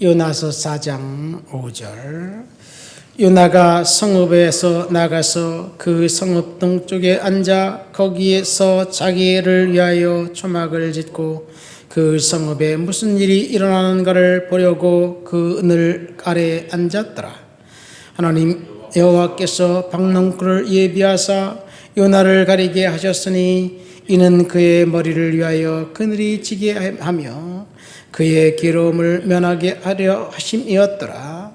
요나서 4장 5절. 요나가 성읍에서 나가서 그 성읍 동쪽에 앉아 거기에서 자기를 위하여 초막을 짓고 그 성읍에 무슨 일이 일어나는가를 보려고 그늘 아래 앉았더라. 하나님 여호와께서 박농쿨을 예비하사 요나를 가리게 하셨으니 이는 그의 머리를 위하여 그늘이 지게 하며 그의 괴로움을 면하게 하려 하심이었더라.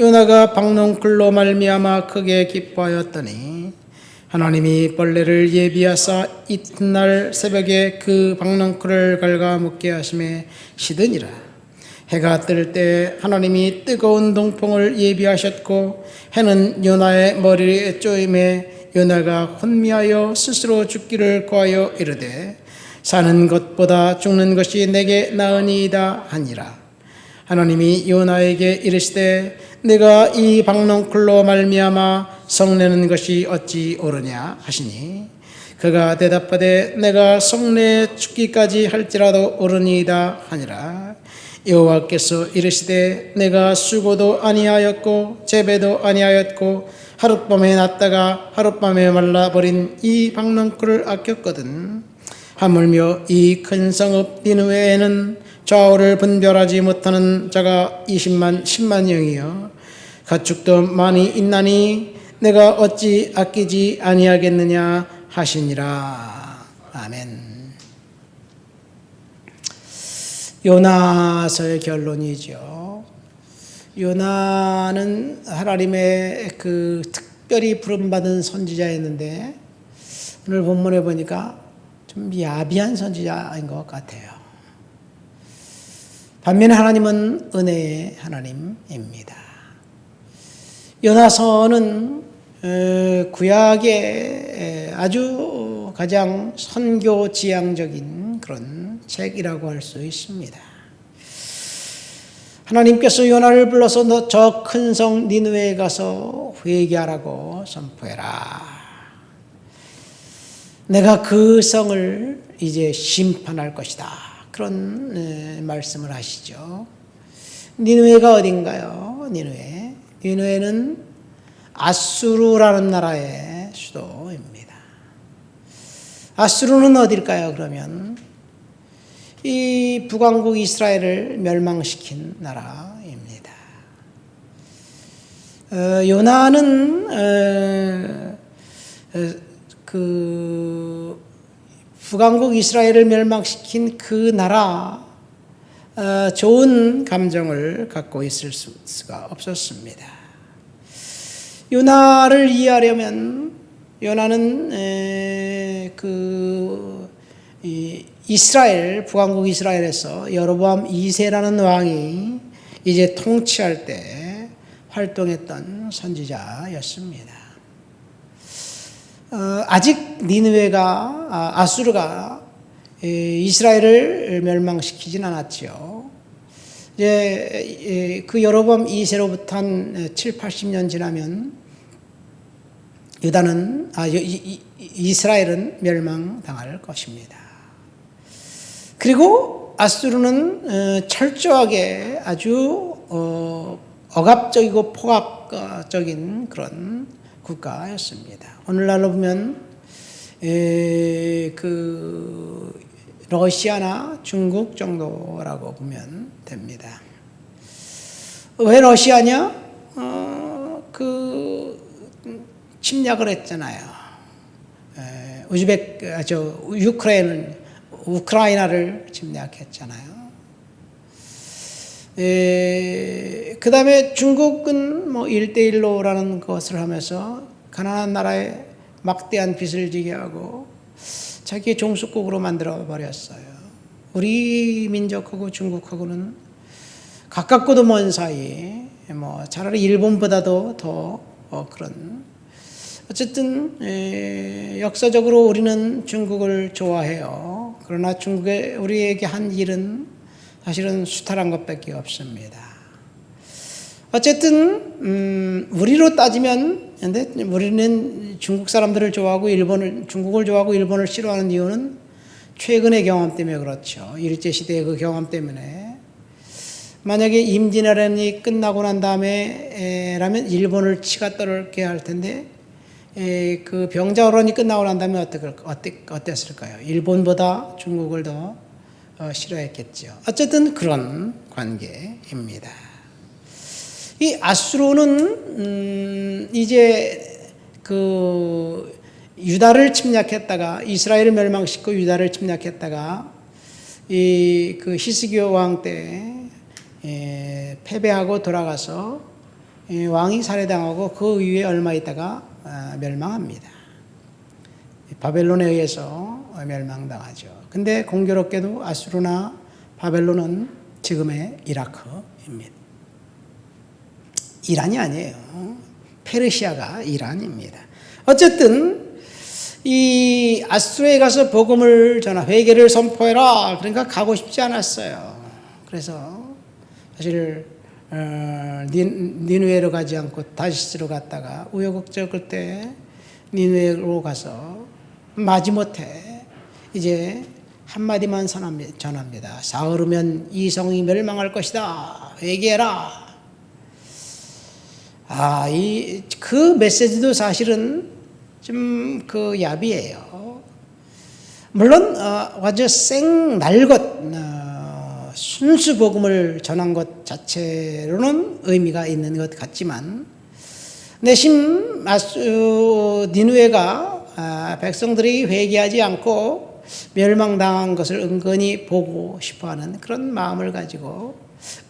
요나가 박농쿨로 말미암아 크게 기뻐하였더니 하나님이 벌레를 예비하사 이튿날 새벽에 그 박농쿨을 갉아먹게 하심에 시드니라. 해가 뜰 때 하나님이 뜨거운 동풍을 예비하셨고 해는 요나의 머리에 쪼임에 요나가 혼미하여 스스로 죽기를 구하여 이르되 사는 것보다 죽는 것이 내게 나으니이다 하니라. 하나님이 요나에게 이르시되 내가 이 박농쿨로 말미암아 성내는 것이 어찌 옳으냐 하시니 그가 대답하되 내가 성내 죽기까지 할지라도 옳으니이다 하니라. 여호와께서 이르시되 내가 수고도 아니하였고 재배도 아니하였고 하룻밤에 났다가 하룻밤에 말라버린 이 박넝쿨을 아꼈거든 하물며 이 큰 성읍 니느웨에는 좌우를 분별하지 못하는 자가 20만 10만 영이여 가축도 많이 있나니 내가 어찌 아끼지 아니하겠느냐 하시니라 아멘. 요나서의 결론이죠. 요나는 하나님의 그 특별히 부름받은 선지자였는데 오늘 본문에 보니까 좀 야비한 선지자인 것 같아요. 반면에 하나님은 은혜의 하나님입니다. 요나서는 구약의 아주 가장 선교 지향적인 그런 책이라고 할 수 있습니다. 하나님께서 요나를 불러서 너 저 큰 성 니느웨에 가서 회개하라고 선포해라. 내가 그 성을 이제 심판할 것이다. 그런 말씀을 하시죠. 니느웨가 어딘가요? 니느웨. 니느웨는 아수르라는 나라의 수도입니다. 아수르는 어딜까요? 그러면 이 북왕국 이스라엘을 멸망시킨 나라입니다. 어, 요나는 어, 어, 그 북왕국 이스라엘을 멸망시킨 그 나라 어, 좋은 감정을 갖고 있을 수가 없었습니다. 요나를 이해하려면 요나는 에, 그 이, 이스라엘 북왕국 이스라엘에서 여로보암 2세라는 왕이 이제 통치할 때 활동했던 선지자였습니다. 어, 아직 니느웨가 아, 아수르가 이스라엘을 멸망시키진 않았지요. 이제 그 여로보암 2세로부터 한 7, 80년 지나면 유다는 아, 이스라엘은 멸망당할 것입니다. 그리고 아수르는 철저하게 아주 어, 억압적이고 포압적인 그런 국가였습니다. 오늘날로 보면 그 러시아나 중국 정도라고 보면 됩니다. 왜 러시아냐? 어, 그 침략을 했잖아요. 우즈벡, 저 우크라이나 우크라이나를 침략했잖아요. 그 다음에 중국은 뭐 1대1로라는 것을 하면서 가난한 나라에 막대한 빚을 지게 하고 자기의 종속국으로 만들어 버렸어요. 우리 민족하고 중국하고는 가깝고도 먼 사이, 뭐 차라리 일본보다도 더 어, 그런 어쨌든 역사적으로 우리는 중국을 좋아해요. 그러나 중국에 우리에게 한 일은 사실은 수탈한 것밖에 없습니다. 어쨌든 음, 우리로 따지면 근데 우리는 중국 사람들을 좋아하고 일본을 중국을 좋아하고 일본을 싫어하는 이유는 최근의 경험 때문에 그렇죠. 일제 시대의 그 경험 때문에 만약에 임진왜란이 끝나고 난 다음에 라면 일본을 치가 떨게 할 텐데 에, 그 병자호란이 끝나고 난 다음에 어땠, 어땠을까요? 일본보다 중국을 더 어, 싫어했겠죠. 어쨌든 그런 관계입니다. 이 아수르는 음, 이제 그 유다를 침략했다가 이스라엘을 멸망시키고 유다를 침략했다가 이 그 히스기야 왕때 예, 패배하고 돌아가서 예, 왕이 살해당하고 그 이후에 얼마 있다가 아, 멸망합니다. 바벨론에 의해서 멸망당하죠. 근데 공교롭게도 아수르나 바벨론은 지금의 이라크입니다. 이란이 아니에요. 페르시아가 이란입니다. 어쨌든 이 아수르에 가서 복음을 전하 회개를 선포해라. 그러니까 가고 싶지 않았어요. 그래서 사실 니누에로 가지 않고 다시스로 갔다가 우여곡절 때 니누에로 가서 마지못해 이제 한마디만 전합니다. 사흘이면 이성이 멸망할 것이다. 회개해라. 아, 이, 그 메시지도 사실은 좀 그 야비해요. 물론, 어, 아주 생, 날것, 어, 순수 복음을 전한 것 자체로는 의미가 있는 것 같지만, 내심 마수, 니누에가 아, 백성들이 회개하지 않고 멸망당한 것을 은근히 보고 싶어 하는 그런 마음을 가지고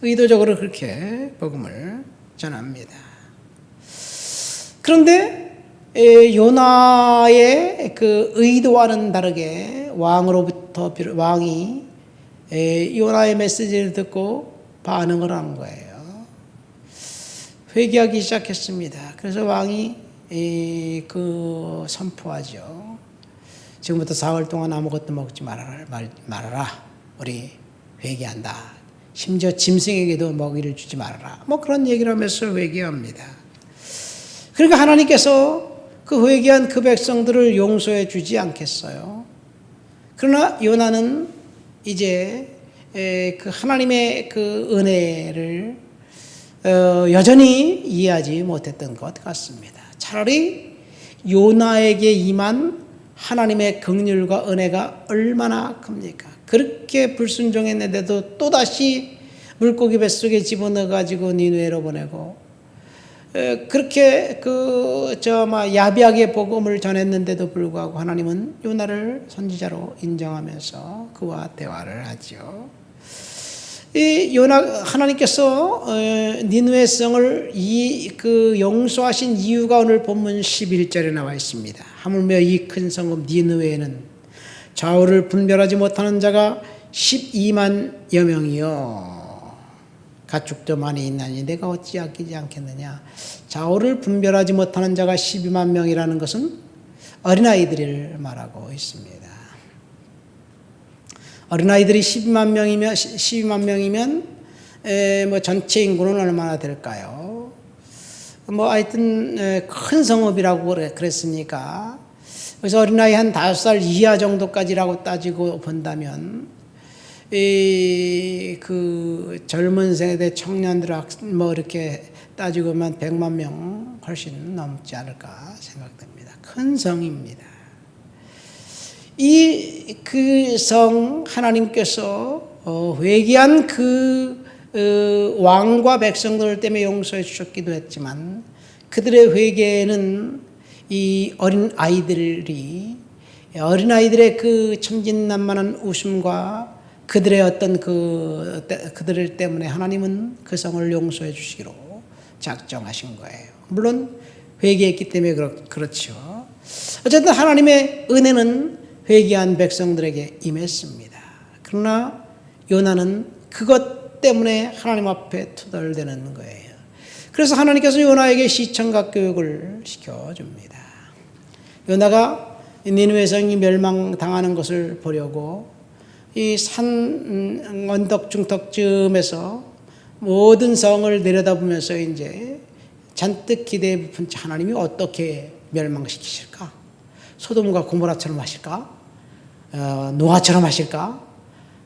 의도적으로 그렇게 복음을 전합니다. 그런데 요나의 그 의도와는 다르게 왕으로부터 왕이 요나의 메시지를 듣고 반응을 한 거예요. 회개하기 시작했습니다. 그래서 왕이 그 선포하죠. 지금부터 사흘 동안 아무것도 먹지 말아라. 말아라. 우리 회개한다. 심지어 짐승에게도 먹이를 주지 말아라. 뭐 그런 얘기를 하면서 회개합니다. 그러니까 하나님께서 그 회개한 그 백성들을 용서해 주지 않겠어요. 그러나 요나는 이제 그 하나님의 그 은혜를 어, 여전히 이해하지 못했던 것 같습니다. 차라리 요나에게 임한 하나님의 긍휼과 은혜가 얼마나 큽니까? 그렇게 불순종했는데도 또다시 물고기 뱃속에 집어넣어 가지고 니누에로 보내고 그렇게 그 저막 야비하게 복음을 전했는데도 불구하고 하나님은 요나를 선지자로 인정하면서 그와 대화를 하죠. 이 요나 하나님께서 니누의 성을 이 그 용서하신 이유가 오늘 본문 11절에 나와 있습니다. 하물며 이 큰 성읍 니누에는 좌우를 분별하지 못하는 자가 12만여 명이요. 가축도 많이 있나니 내가 어찌 아끼지 않겠느냐. 좌우를 분별하지 못하는 자가 12만 명이라는 것은 어린아이들을 말하고 있습니다. 어린아이들이 12만 명이면 12만 명이면 에, 뭐 전체 인구는 얼마나 될까요? 뭐 하여튼 에, 큰 성읍이라고 그랬으니까 그래서 어린아이 한 다섯 살 이하 정도까지라고 따지고 본다면 이 그 젊은 세대 청년들 뭐 이렇게 따지고만 100만 명 훨씬 넘지 않을까 생각됩니다. 큰 성입니다. 이 그 성 하나님께서 어, 회개한 그 어, 왕과 백성들 때문에 용서해 주셨기도 했지만 그들의 회개는 이 어린 아이들이 어린 아이들의 그 천진난만한 웃음과 그들의 어떤 그 그들 때문에 하나님은 그 성을 용서해 주시기로 작정하신 거예요. 물론 회개했기 때문에 그렇, 그렇 죠. 어쨌든 하나님의 은혜는 회개한 백성들에게 임했습니다. 그러나 요나는 그것 때문에 하나님 앞에 투덜대는 거예요. 그래서 하나님께서 요나에게 시청각 교육을 시켜줍니다. 요나가 니누의 성이 멸망당하는 것을 보려고 이산 음, 언덕 중턱쯤에서 모든 성을 내려다보면서 이제 잔뜩 기대에 부푼 하나님이 어떻게 멸망시키실까? 소돔과 고모라처럼 하실까? 어, 노아처럼 하실까?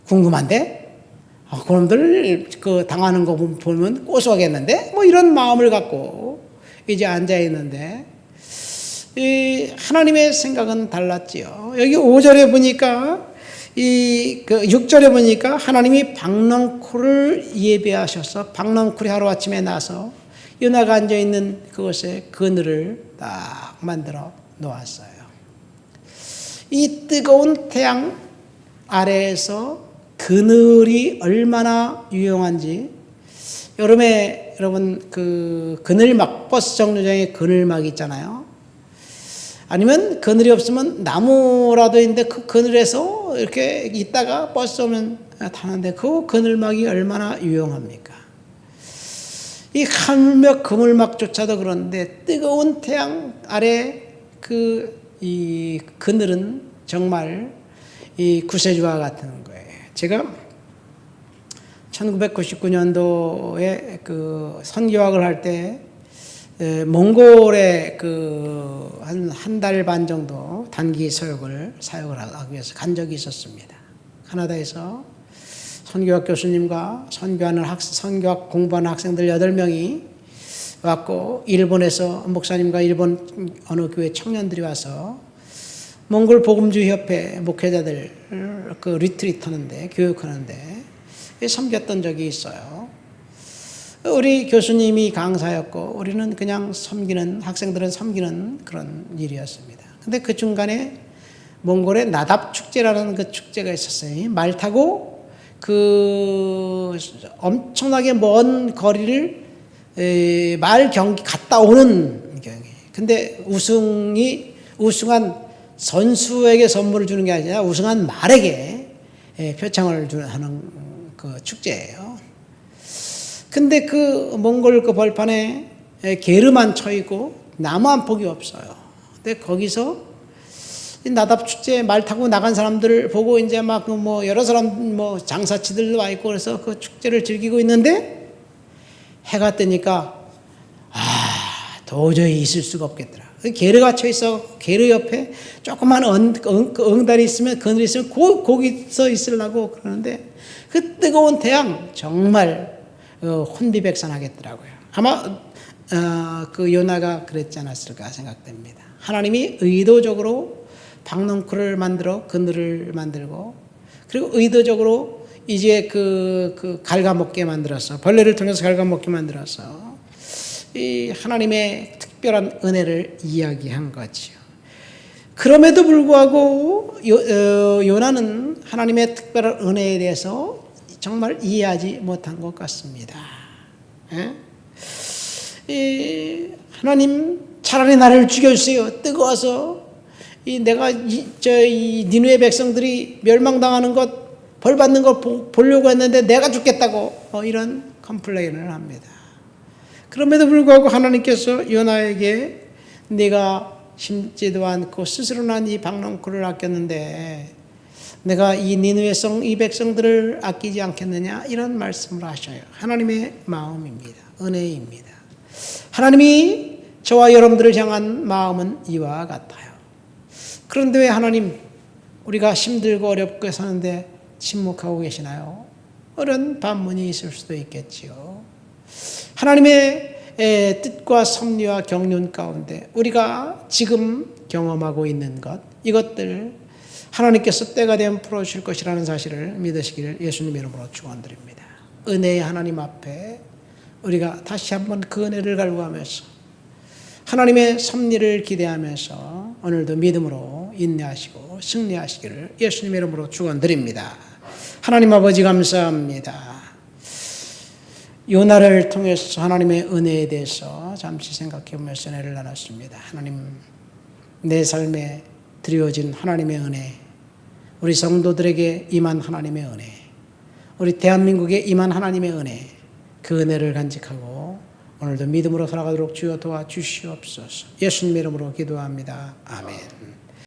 궁금한데 아, 그놈들 그 당하는 거 보면 고소하겠는데 뭐 이런 마음을 갖고 이제 앉아 있는데 이 하나님의 생각은 달랐지요. 여기 5절에 보니까 이 그 6절에 보니까 하나님이 박넝쿨을 예배하셔서 박넝쿨이 하루 아침에 나서 요나가 앉아 있는 그곳에 그늘을 딱 만들어 놓았어요. 이 뜨거운 태양 아래에서 그늘이 얼마나 유용한지 여름에 여러분 그 그늘막 버스 정류장에 그늘막 있잖아요. 아니면 그늘이 없으면 나무라도 있는데 그 그늘에서 이렇게 있다가 버스 오면 타는데 그 그늘막이 얼마나 유용합니까? 이 하물며 그물막조차도 그런데 뜨거운 태양 아래 그 이 그늘은 정말 이 구세주와 같은 거예요. 제가 1999년도에 그 선교학을 할때 몽골에 그 한 한 달 반 정도 단기 서역을 사역을 하기 위해서 간 적이 있었습니다. 카나다에서 선교학 교수님과 선교하는 학 선교학 공부하는 학생들 8명이 왔고 일본에서 목사님과 일본 어느 교회 청년들이 와서 몽골 복음주 협회 목회자들 그 리트리트 하는데 교육하는데 섬겼던 적이 있어요. 우리 교수님이 강사였고 우리는 그냥 섬기는 학생들은 섬기는 그런 일이었습니다. 근데 그 중간에 몽골의 나답 축제라는 그 축제가 있었어요. 말 타고 그 엄청나게 먼 거리를 말 경기 갔다 오는 경기. 근데 우승이 우승한 선수에게 선물을 주는 게 아니라 우승한 말에게 표창을 하는 그 축제예요. 근데 그 몽골 그 벌판에 게르만 쳐 있고 나무 한 폭이 없어요. 근데 거기서 나답 축제 말 타고 나간 사람들을 보고 이제 막뭐 여러 사람 뭐 장사치들도 와 있고 그래서 그 축제를 즐기고 있는데 해가 뜨니까 아 도저히 있을 수가 없겠더라. 그 게르가 쳐 있어 게르 옆에 조그만 응, 응, 응달이 있으면 그늘이 있으면 고, 거기서 있으려고 그러는데 그 뜨거운 태양 정말 어, 혼비백산하겠더라고요. 아마 어, 그 요나가 그랬지 않았을까 생각됩니다. 하나님이 의도적으로 박넝쿨을 만들어 그늘을 만들고 그리고 의도적으로 이제 그, 그 갉아먹게 만들어서 벌레를 통해서 갉아먹게 만들어서 이 하나님의 특별한 은혜를 이야기한 거지요. 그럼에도 불구하고 요, 어, 요나는 하나님의 특별한 은혜에 대해서 정말 이해하지 못한 것 같습니다. 예? 이 하나님 차라리 나를 죽여주세요. 뜨거워서 이 내가 이, 저이 니누의 백성들이 멸망당하는 것 벌 받는 걸 보, 보려고 했는데 내가 죽겠다고 어, 이런 컴플레인을 합니다. 그럼에도 불구하고 하나님께서 요나에게 네가 심지도 않고 스스로 난 이 박농쿨을 아꼈는데 내가 이 니누의 성, 이 백성들을 아끼지 않겠느냐 이런 말씀을 하셔요. 하나님의 마음입니다. 은혜입니다. 하나님이 저와 여러분들을 향한 마음은 이와 같아요. 그런데 왜 하나님 우리가 힘들고 어렵게 사는데 침묵하고 계시나요? 이런 반문이 있을 수도 있겠지요. 하나님의 뜻과 섭리와 경륜 가운데 우리가 지금 경험하고 있는 것 이것들 하나님께서 때가 되면 풀어주실 것이라는 사실을 믿으시기를 예수님 이름으로 축원드립니다. 은혜의 하나님 앞에 우리가 다시 한번 그 은혜를 갈구하면서 하나님의 섭리를 기대하면서 오늘도 믿음으로 인내하시고 승리하시기를 예수님 이름으로 축원드립니다. 하나님 아버지 감사합니다. 요나를 통해서 하나님의 은혜에 대해서 잠시 생각해 보면서 은혜를 나눴습니다. 하나님 내 삶에 드려진 하나님의 은혜, 우리 성도들에게 임한 하나님의 은혜, 우리 대한민국에 임한 하나님의 은혜, 그 은혜를 간직하고 오늘도 믿음으로 살아가도록 주여 도와주시옵소서. 예수님 이름으로 기도합니다. 아멘.